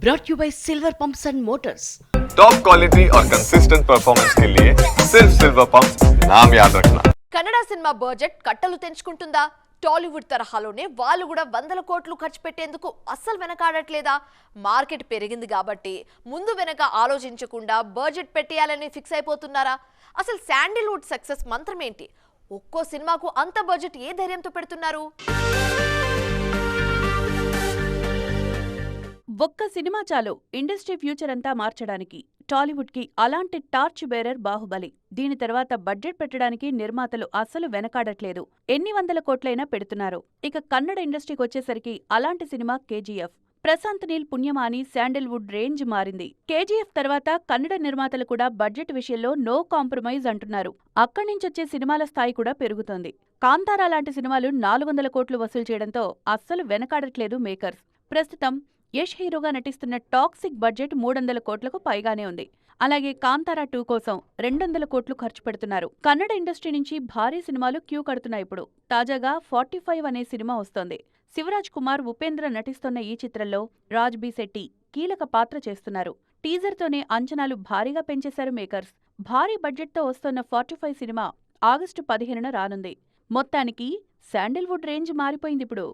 brought you by Silver Pumps and Motors. Top quality और consistent performance के लिए सिर्फ सिल्वर पंप नाम याद रखना కన్నడ సినిమా బడ్జెట్ కట్టలు తెంచుకుంటుందా టాలీవుడ్ తరహాలోనే వాళ్ళు కూడా వందల కోట్లు ఖర్చు పెట్టేందుకు అస్సలు వెనకాడట్లేదా మార్కెట్ పెరిగింది కాబట్టి ముందు వెనక ఆలోచించకుండా బడ్జెట్ పెట్టేయాలని ఫిక్స్ అయిపోతున్నారా అసలు శాండిల్వుడ్ సక్సెస్ మంత్రం ఏంటి ఒక్కో సినిమాకు అంత బడ్జెట్ ఏ ధైర్యంతో పెడుతున్నారు ఒక్క సినిమా చాలు ఇండస్ట్రీ ఫ్యూచర్ అంతా మార్చడానికి టాలీవుడ్కి అలాంటి టార్చ్ బేరర్ బాహుబలి. దీని తర్వాత బడ్జెట్ పెట్టడానికి నిర్మాతలు అస్సలు వెనకాడట్లేదు. ఎన్ని వందల కోట్లైనా పెడుతున్నారు. ఇక కన్నడ ఇండస్ట్రీకి వచ్చేసరికి అలాంటి సినిమా కేజీఎఫ్. ప్రశాంత్ నీల్ పుణ్యమాని శాండిల్వుడ్ రేంజ్ మారింది. కేజీఎఫ్ తర్వాత కన్నడ నిర్మాతలు కూడా బడ్జెట్ విషయంలో నో కాంప్రమైజ్ అంటున్నారు. అక్కడి నుంచొచ్చే సినిమాల స్థాయి కూడా పెరుగుతోంది. కాంతారా లాంటి సినిమాలు నాలుగు వందల కోట్లు వసూలు చేయడంతో అస్సలు వెనకాడట్లేదు మేకర్స్. ప్రస్తుతం యష్ హీరోగా నటిస్తున్న టాక్సిక్ బడ్జెట్ మూడొందల కోట్లకు పైగానే ఉంది. అలాగే కాంతారా టూ కోసం రెండొందల కోట్లు ఖర్చు పెడుతున్నారు. కన్నడ ఇండస్ట్రీ నుంచి భారీ సినిమాలు క్యూ కడుతున్నాయి ఇప్పుడు. తాజాగా ఫార్టీ ఫైవ్ అనే సినిమా వస్తోంది. శివరాజ్ కుమార్ ఉపేంద్ర నటిస్తున్న ఈ చిత్రంలో రాజ్ బి శెట్టి కీలక పాత్ర చేస్తున్నారు. టీజర్తోనే అంచనాలు భారీగా పెంచేశారు మేకర్స్. భారీ బడ్జెట్తో వస్తున్న ఫార్టీ ఫైవ్ సినిమా ఆగస్టు పదిహేనున రానుంది. మొత్తానికి శాండిల్వుడ్ రేంజ్ మారిపోయింది ఇప్పుడు.